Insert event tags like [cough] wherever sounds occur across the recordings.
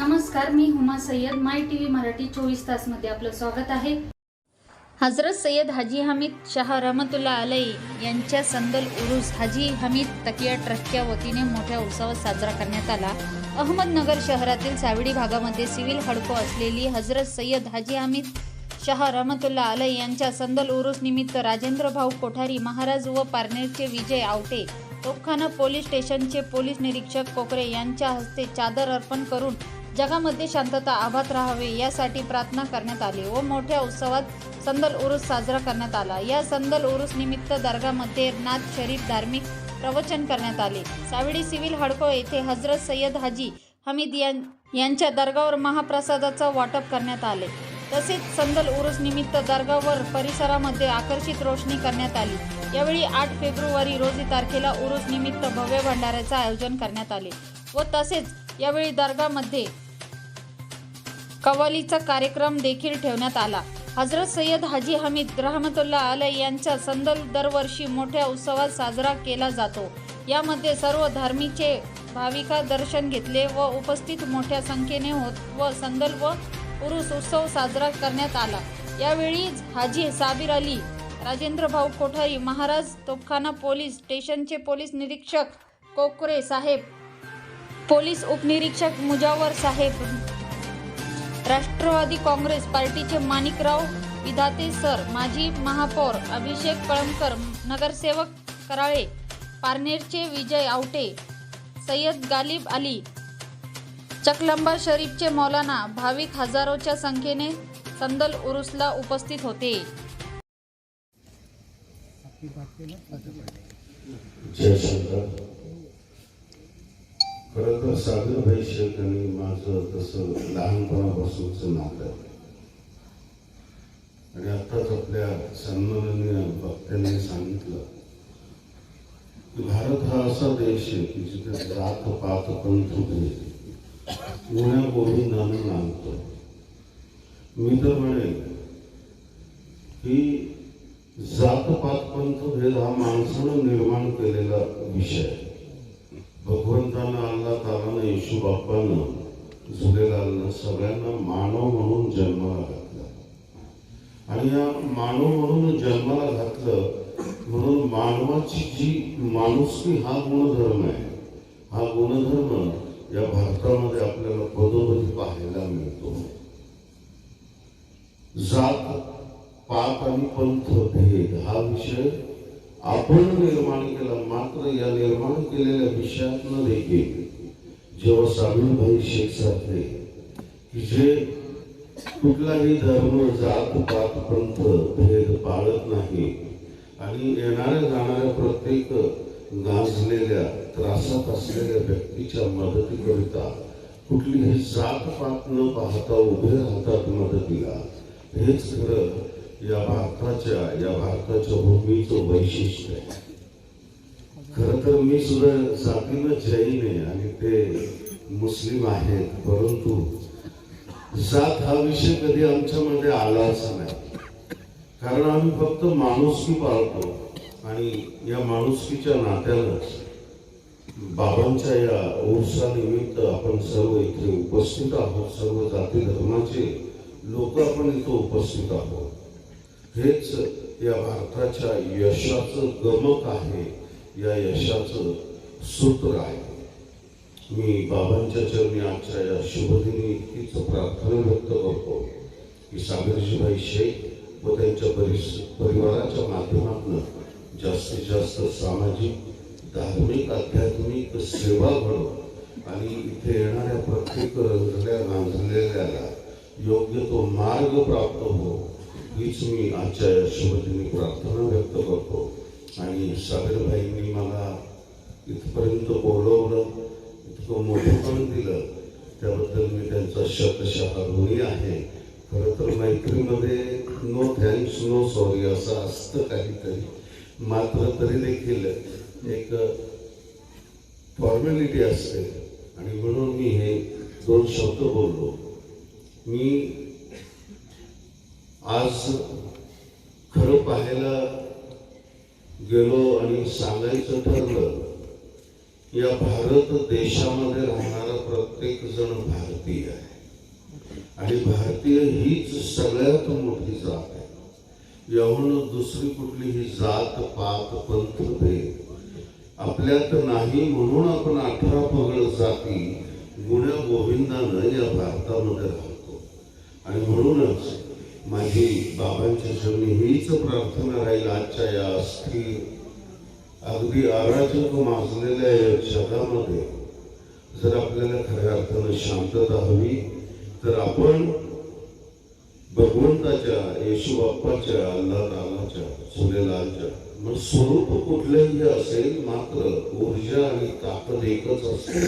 नमस्कार मी Huma Sayyad. My T V Marathi चोवीस तासमध्ये आपलं स्वागत आहे. हजरत सय्यद हाजी हमीद शाह रहमतुल्ला अलई यांच्या संदल उरुस हाजी हमीद तकिया ट्रस्टच्या वतीने मोठ्या उत्सवात साजरा करण्यात आला. अहमदनगर शहरातील सावडी भागामध्ये सिव्हिल हडको असलेली हजरत सय्यद हाजी हमीद शाह रहमतुल्ला अलई यांच्या संदल उरुस निमित्त राजेंद्र भाऊ कोठारी महाराज व पारनेरचे विजय आवटे तोफखाना पोलीस स्टेशनचे पोलीस निरीक्षक कोकरे यांच्या हस्ते चादर अर्पण करून जगामध्ये शांतता आभात राहावे यासाठी प्रार्थना करण्यात आली व मोठ्या उत्सवात संदल उरुस साजरा करण्यात आला. या संदल उरुस निमित्त दर्गामध्ये नाथ शरीफ धार्मिक प्रवचन करण्यात आले. सावडी सिव्हिल हडको येथे हजरत सय्यद हाजी हमीद यां- यांच्या दर्गावर महाप्रसादाचं वाटप करण्यात आले. तसेच संदल उरुस निमित्त दर्गावर परिसरामध्ये आकर्षित रोषणी करण्यात आली. यावेळी आठ फेब्रुवारी रोजी तारखेला उरुस निमित्त भव्य भंडाऱ्याचं आयोजन करण्यात आले व तसेच यावेळी दर्गामध्ये कवालीचा कार्यक्रम देखील ठेवण्यात आला. हजरत सय्यद हाजी हमीद रहमतुल्ला अलय यांचा संदल दरवर्षी मोठ्या उत्सवात साजरा केला जातो. यामध्ये सर्व धर्मीचे भाविका दर्शन घेतले व उपस्थित मोठ्या संख्येने होत व संदल व उरुस उत्सव साजरा करण्यात आला. यावेळी हाजी साबिर अली राजेंद्र भाऊ कोठारी महाराज तोपखाना पोलीस स्टेशनचे पोलीस निरीक्षक कोकरे साहेब पोलीस उपनिरीक्षक मुजावर साहेब राष्ट्रवादी काँग्रेस पार्टीचे माणिकराव विधाते सर माजी महापौर अभिषेक कळमकर नगरसेवक कराळे पारनेरचे विजय आवटे सय्यद गालिब अली चकलंबा शरीफचे मौलाना भाविक हजारोच्या संख्येने संदल उरुसला उपस्थित होते. जयशंकर खरं तर सागरभाई शेख आणि माझं तसं लहानपणापासूनचं नातं आहे. आणि आताच आपल्या सन्माननीय वक्त्यांनी सांगितलं की भारत हा असा देश आहे की जिथे जात पात पंथ भेद गुण्या नाणं नांदतो. मी तर म्हणेन की जातपात पंथ भेद हा माणसानं निर्माण केलेला विषय आहे. भगवंतानं अल्ला तालानं येशू बाप्पानं झुलेलालनं सगळ्यांना मानव म्हणून जन्माला घातलं. आणि या मानव म्हणून जन्माला घातलं म्हणून मानवाची जी माणुसकी हा गुणधर्म आहे. हा गुणधर्म या भारतामध्ये आपल्याला पदोपदी पाहायला मिळतो जात पाप आणि पंथ भेद हा विषय आपण निर्माण केला मात्र या निर्माण केलेल्या विषयातनं देखील जेव्हा सामीलभाई शेख साधले की जे कुठलाही धर्म जात पात पंथ भेद पाळत नाही आणि येणाऱ्या जाणाऱ्या प्रत्येक गाजलेल्या त्रासात असलेल्या व्यक्तीच्या मदतीकरिता कुठलीही जात पात न पाहता उभे राहतात मदतीला. हेच खरं या भारताच्या या भारताच्या भूमीचं वैशिष्ट्य आहे. खर तर मी सुद्धा जातीनं जैन आहे आणि ते मुस्लिम आहेत परंतु जात हा विषय कधी आमच्यामध्ये आलाच नाही. कारण आम्ही फक्त माणुसकी पाळतो आणि या माणुसकीच्या नात्यानंच बाबांच्या या उर्सानिमित्त आपण सर्व इथे उपस्थित आहोत सर्व जाती धर्माचे लोक आपण इथं उपस्थित आहोत. हेच या भारताच्या यशाचं गमक आहे. या यशाचं सूत्र आहे. मी बाबांच्या चरणी आजच्या या शुभदिनी इतकीच प्रार्थना व्यक्त करतो. की सागरजीभाई शेख व त्यांच्या परिस परिवाराच्या माध्यमातून जास्तीत जास्त सामाजिक धार्मिक आध्यात्मिक सेवा घडव आणि इथे येणाऱ्या प्रत्येक रंगल्या नांदलेल्याला योग्य तो मार्ग प्राप्त हो. हीच मी आजच्या या मी प्रार्थना व्यक्त करतो आणि सागरभाईंनी मला इथपर्यंत बोलवलं इतकं मोठेपण दिलं त्याबद्दल मी त्यांचा शब्दशः ऋणी आहे खरं तर मैत्रीमध्ये नो थँक्स नो सॉरी असं असतं काहीतरी मात्र तरी देखील एक फॉर्मॅलिटी असते आणि म्हणून मी हे दोन शब्द बोललो मी आज खरं पाहायला गेलो आणि सांगायचं ठरलं या भारत देशामध्ये राहणारा प्रत्येक जण भारतीय आहे. आणि भारतीय हीच सगळ्यात मोठी जात आहे. याहून दुसरी कुठलीही जात पात पंथ भेद आपल्यात नाही म्हणून आपण अठरा पगड जाती गुण्या गोविंदानं या भारतामध्ये राहतो. आणि म्हणूनच माझी बाबांच्या चरणी हीच प्रार्थना राहील. आजच्या या अस्थिर अगदी आराचक माजलेल्या या जगामध्ये. जर आपल्याला खऱ्या अर्थानं शांतता हवी तर आपण भगवंताच्या येशू बाप्पाच्या अल्लाह रामाच्या झुलेलालच्या मग स्वरूप कुठलंही असेल मात्र ऊर्जा आणि ताकद एकच असते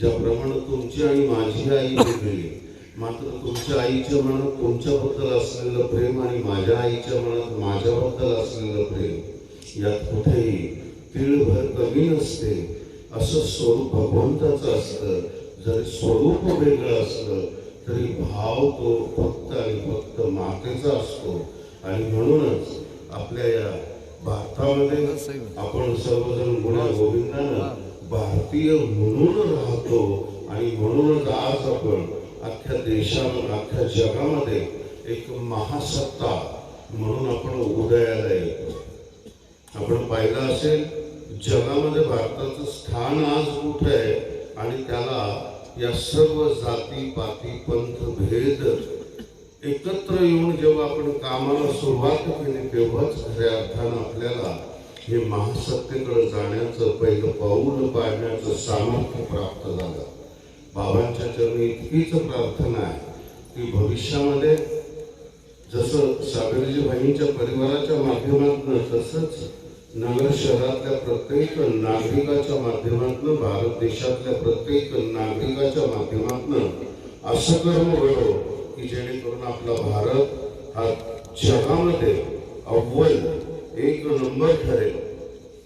ज्याप्रमाणे तुमची आणि माझी आई वेगळी मात्र तुमच्या आईच्या मनात तुमच्याबद्दल असलेलं प्रेम आणि माझ्या आईच्या मनात माझ्याबद्दल असलेलं प्रेम यात कुठेही तिळभर कमी नसते. असं स्वरूप भगवंताचं असतं. जरी स्वरूप वेगळं असलं तरी भाव तो फक्त आणि फक्त मातेचा असतो. आणि म्हणूनच आपल्या या भारतामध्ये आपण सर्वजण गुण्या गोविंदानं भारतीय म्हणून राहतो. आणि म्हणूनच आज आपण अख्ख्या देशामध्ये अख्ख्या जगामध्ये एक महासत्ता म्हणून आपण उदयाला येतो. आपण पाहिलं असेल जगामध्ये भारताचं स्थान आज कुठं आहे आणि त्याला या सर्व जाती पाती पंथ भेद एकत्र येऊन जेव्हा आपण कामाला सुरुवात केली तेव्हाच खऱ्या अर्थानं आपल्याला हे महासत्तेकडे जाण्याचं पहिलं पाऊल पाडण्याचं सामर्थ्य प्राप्त झालं. बाबांच्या चरणी इतकीच प्रार्थना आहे. की भविष्यामध्ये जसं सागरजी बहिणीच्या परिवाराच्या माध्यमातून तसंच नगर शहरातल्या प्रत्येक नागरिकाच्या माध्यमातून भारत देशातल्या प्रत्येक नागरिकाच्या माध्यमातून असं कर्म घडो की जेणेकरून आपला भारत हा जगामध्ये अव्वल एक नंबर ठरेल.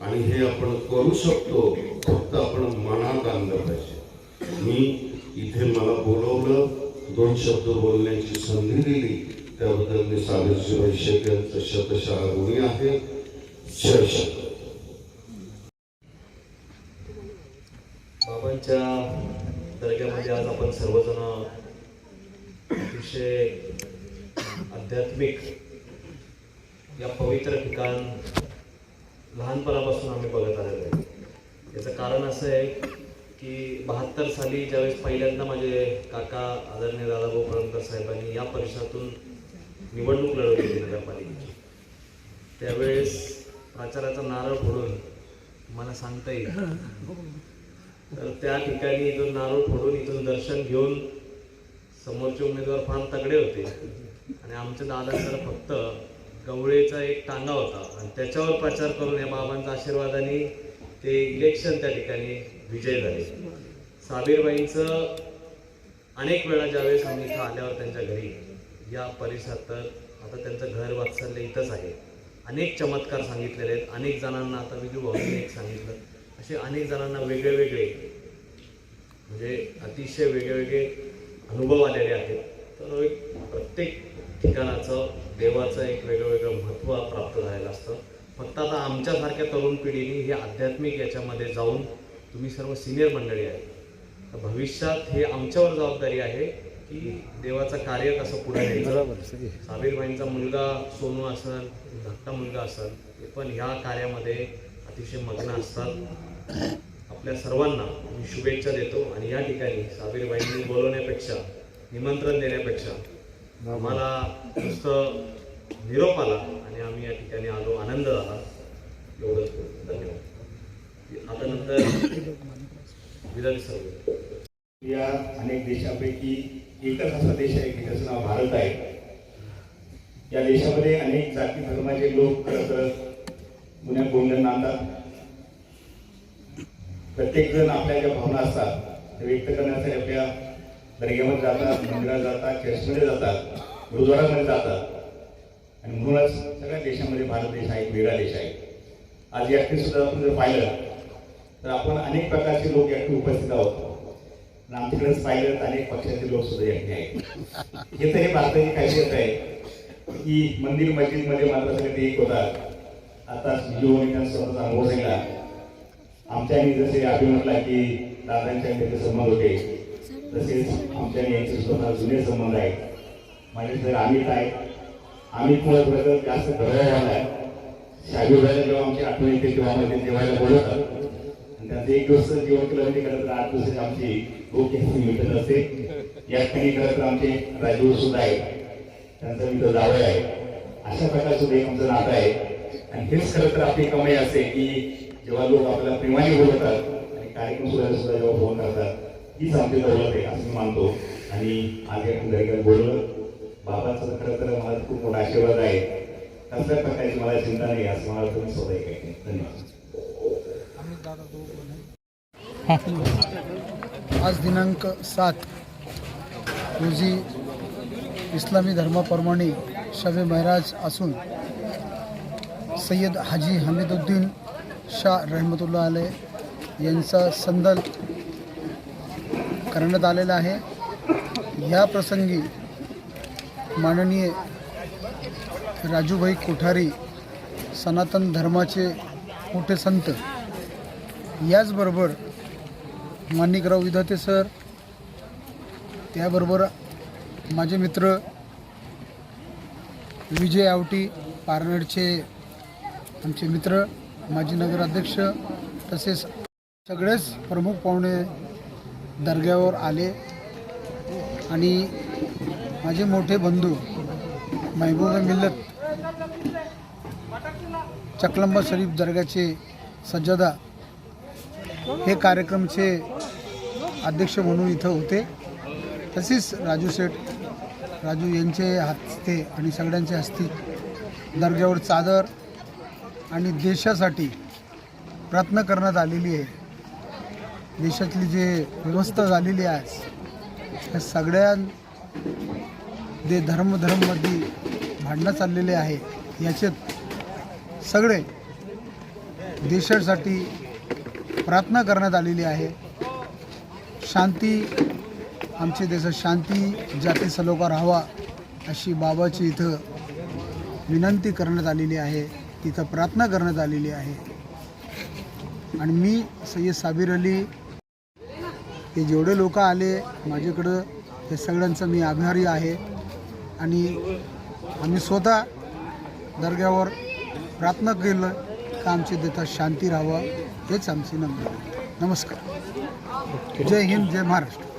आणि हे आपण करू शकतो फक्त आपण मनात आणलं पाहिजे. मी इथे मला बोलवलं दोन शब्द बोलण्याची संधी दिली. त्याबद्दल मी सागरजी शेख यांचं शतशः गुणी आहे. जय बाबांच्या दर्ग्यामध्ये आज आपण सर्वजण अतिशय आध्यात्मिक या पवित्र ठिकाण लहानपणापासून आम्ही बघत आलेलो आहे. याचं कारण असं आहे की बहात्तर साली ज्यावेळेस पहिल्यांदा माझे काका आदरणीय दादाभाऊ परमकर साहेबांनी या परिसरातून निवडणूक लढवली होती नगरपालिकेची. त्यावेळेस प्रचाराचा नारळ फोडून मला सांगता येईल. तर त्या ठिकाणी इथून नारळ फोडून इथून दर्शन घेऊन समोरचे उमेदवार फार तगडे होते. आणि आमच्या दादांकडे फक्त गवळेचा एक टांगा होता. आणि त्याच्यावर प्रचार करून या बाबांच्या आशीर्वादाने ते इलेक्शन त्या ठिकाणी विजय झाले साबीरबाईंचं अनेक वेळा ज्यावेळेस आम्ही इथं आल्यावर त्यांच्या घरी या परिसरात तर आता त्यांचं घर वात्सल्य इथंच आहे. अनेक चमत्कार सांगितलेले आहेत. अनेक जणांना आता विजू भाऊने एक सांगितलं. असे अनेक जणांना वेगळे वेगळे म्हणजे अतिशय वेगळे वेगळे अनुभव आलेले आहेत. तर एक प्रत्येक ठिकाणाचं देवाचं एक वेगळं वेगळं महत्त्व प्राप्त झालेलं असतं. फक्त आता आमच्यासारख्या तरुण पिढीने हे आध्यात्मिक याच्यामध्ये जाऊन तुम्ही सर्व सिनियर मंडळी आहे. तर भविष्यात हे आमच्यावर जबाबदारी आहे की देवाचं कार्य कसं पुढे [clears throat] न्यायचं साबीरबाईंचा मुलगा सोनू असेल धाकटा मुलगा असेल ते पण ह्या कार्यामध्ये अतिशय मग्न असतात. आपल्या सर्वांना मी शुभेच्छा देतो आणि या ठिकाणी साबीरबाईंनी बोलवण्यापेक्षा निमंत्रण देण्यापेक्षा आम्हाला नुसतं निरोप आला आणि आम्ही या ठिकाणी आलो आनंद झाला एवढंच. धन्यवाद. आता नंतर या अनेक देशांपैकी एकच असा देश आहे की त्याचं नाव भारत आहे. या देशामध्ये अनेक जाती धर्माचे लोक खरं तर गुन्ह्या गोंधळ प्रत्येक जण आपल्या ज्या भावना असतात त्या व्यक्त करण्यासाठी आपल्या दर्ग्यामध्ये जातात मंदिरात जातात चर्चमध्ये जातात गुरुद्वारामध्ये जातात. आणि म्हणूनच सगळ्या देशामध्ये भारत देश हा एक वेगळा देश आहे. आज या सुद्धा आपण जर पाहिलं तर आपण अनेक प्रकारचे लोक या उपस्थित आहोत. आमच्याकडेच पाहिलं तर अनेक पक्षाचे लोक सुद्धा या आहेत. हे तर हे भारताची खासियत आहे. की मंदिर मस्जिदमध्ये मात्र सगळे एक होतात. आता जिओ स्वतःचा अनुभव सांगितला. आमच्या जसे अभि म्हटला की दादांच्या त्याचे संबंध होते. तसेच आमच्या यांचे स्वतः जुने संबंध आहेत. माझे सर अमित आहे. अमितमुळे थोडं जास्त घडवायला झाला शाबी जेव्हा आमची आठवण येते तेव्हा आम्ही ते जेवायला बोलवतात. त्यांचे एक दिवस जेवण केलं म्हणजे खरं तर आठ दिवसाची आमची भूक मिटत असते या ठिकाणी खरं तर आमचे राजूर सुद्धा आहे त्यांचा मित्र जावळ आहे. अशा प्रकारचं एक आमचं नातं आहे. आणि हेच खरं तर आपली कमाई असते की जेव्हा लोक आपल्याला प्रेमाने बोलवतात आणि कार्यक्रम सुद्धा सुद्धा जेव्हा फोन करतात हीच आमची दौलत आहे असं मी मानतो. आणि आज या ठिकाणी बोलवलं बाबाचं खरं तर मला खूप मोठा आशीर्वाद आहे. कसल्या प्रकारची मला चिंता नाही असं मला तुम्ही स्वतः आज दिनांक सात रोजी इस्लामी धर्माप्रमाणे शबे महराज असून सय्यद हाजी हमीदुद्दीन शाह रहमतुल्ला आले यांचा संदल करण्यात आलेला आहे. या प्रसंगी माननीय राजूभाई कोठारी सनातन धर्माचे मोठे संत याचबरोबर माणिकराव विधाते सर त्याबरोबर माझे मित्र विजय आवटी पारनेरचे आमचे मित्र माजी नगराध्यक्ष तसेच सगळेच प्रमुख पाहुणे दर्ग्यावर आले आणि माझे मोठे बंधू महबूब मिल्लत चकलंबा शरीफ दर्ग्याचे सज्जदा हे कार्यक्रमचे अध्यक्ष म्हणून इथं होते. तसेच राजू शेठ राजू यांचे हस्ते आणि सगळ्यांच्या हस्ते दर्ग्यावर चादर आणि देशासाठी प्रयत्न करण्यात आलेली आहे. देशातली जे व्यवस्था झालेली आहे त्या सगळ्या जे धर्म धर्ममध्ये भांडणं चाललेले आहे याच्यात सगळे देशासाठी प्रार्थना करण्यात आलेली आहे. शांती आमच्या देशात शांती जाती सलोखा राहावा अशी बाबाची इथं विनंती करण्यात आलेली आहे. तिथं प्रार्थना करण्यात आलेली आहे. आणि मी सय्यद साबीर अली हे जेवढे लोक आले माझ्याकडं हे सगळ्यांचं मी आभारी आहे. आणि आम्ही स्वतः दर्ग्यावर प्रार्थना केलं. का आमच्या शांती राहावं हेच आमची नम्र नमस्कार. जय हिंद जय महाराष्ट्र.